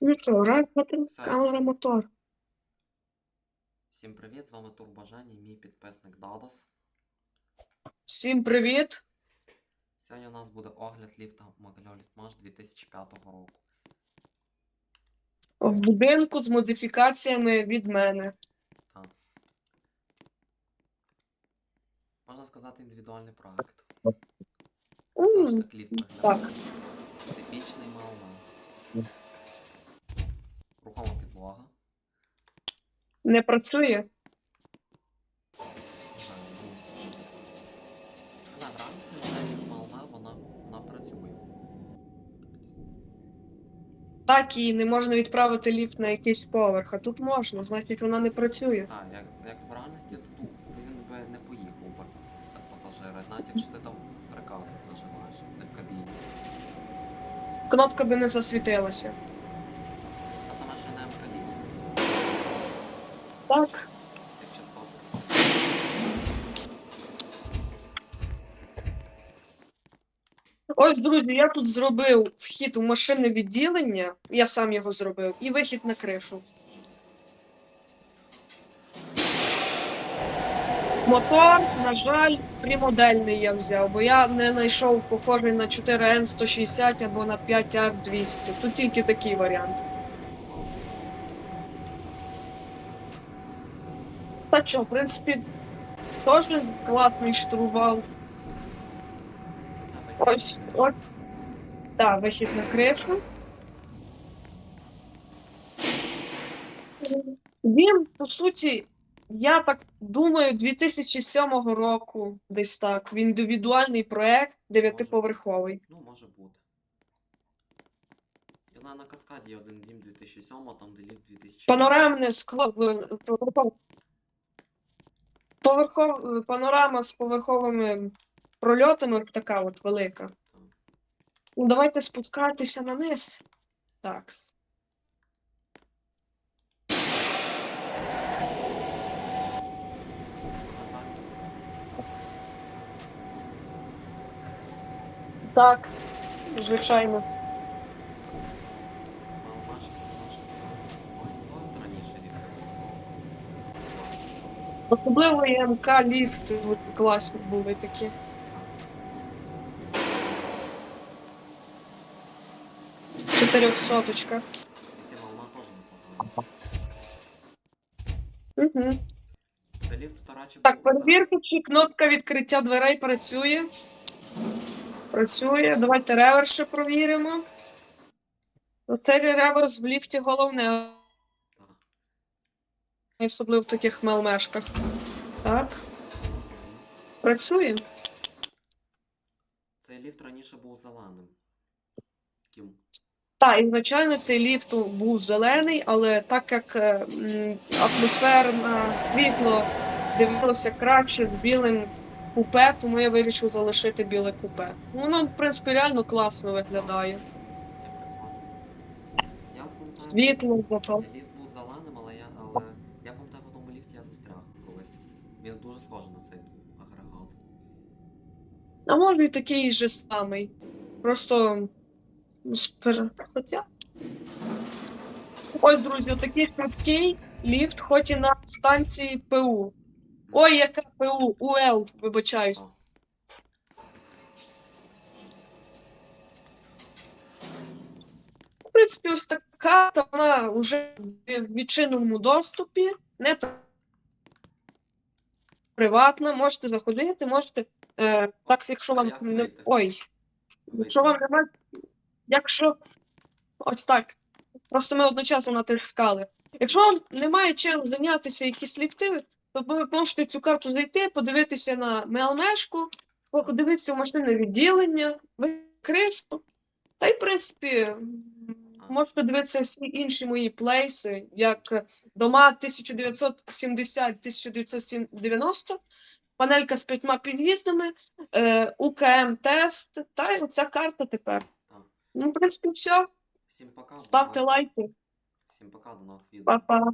Ну що, Все. камера, мотор. Всім привіт, з вами Турбажання, і мій підписник Дадос. Всім привіт! Сьогодні у нас буде огляд ліфта Магальоліст Маш 2005 року. В будинку з модифікаціями від мене. Так. Можна сказати, індивідуальний проект. М, Знаєш, так ліфт так. виглядає. Типічний малман. Рухома підлога. Не працює. Вона, вона. Так і не можна відправити ліфт на якийсь поверх, а тут можна, значить вона не працює. Так, як, як в реальності, то тут він би не поїхав би без пасажира, навіть якщо ти там прикази нажимаєш, не в кабіні. Кнопка би не засвітилася. А саме ще не МК Так. Ось, друзі, я тут зробив вхід у машинне відділення, я сам його зробив, і вихід на кришу. Мотор, на жаль, примодельний я взяв, бо я не знайшов похожий на 4N160 або на 5R200. Тут тільки такий варіант. Та що, в принципі, теж класний штурвал. Ось, ось. Так, вихід на кришу. Він, по суті, я так думаю, 2007 року, десь так. Він індивідуальний проект, дев'ятиповерховий. Ну, може бути. Я знаю, на каскаді є один дім 2007, там де ліфт 2000. Панорамне скло. в- Поверхов... Панорама з поверховими прольотами, така от велика. Ну, давайте спускатися на низ. Так. Так, звичайно. Малмашки це наше все. Ось, от раніше ліфти будувалися. Особливо МК ліфт от, класні були такі. Чотирьохсоточка. Угу. Так, перевірте, чи кнопка відкриття дверей працює. Працює. Давайте реверс провіримо. Оцей реверс в ліфті головне. Особливо в таких мелмешках. Так, працює. Цей ліфт раніше був зеленим. Таким. Так, ізначально цей ліфт був зелений, але так як е, м, атмосферне світло дивилося краще з білим купе, тому я вирішив залишити біле купе. Ну, Воно, в принципі, реально класно виглядає. Я прикольно. Я пам'ятаю, Світло, зеленим, але я, але я пам'ятаю, в одному ліфті я застряг колись. Він дуже схожий на цей агрегат. А може і такий же самий. Просто спер... Хоча. Ось, друзі, такий швидкий ліфт, хоч і на станції ПУ. Ой, яка ПУ, УЛ, вибачаюсь. О, В принципі, ось така вона вже в відчиненому доступі, не приватна, можете заходити, можете. Е, так, якщо вам не. Ой, якщо вам немає. Якщо. Ось так. Просто ми одночасно натискали. Якщо вам немає чим зайнятися якісь ліфти, то ви можете цю карту зайти, подивитися на мелмешку, подивитися в машинне відділення, викришу. Та й, в принципі, можете дивитися всі інші мої плейси, як дома 1970-1990, панелька з п'ятьма під'їздами, е, УКМ-тест, та й оця карта тепер. Ну, в принципі, все. Всім пока. Ставте лайки. Всім пока, до нових відео. Па-па.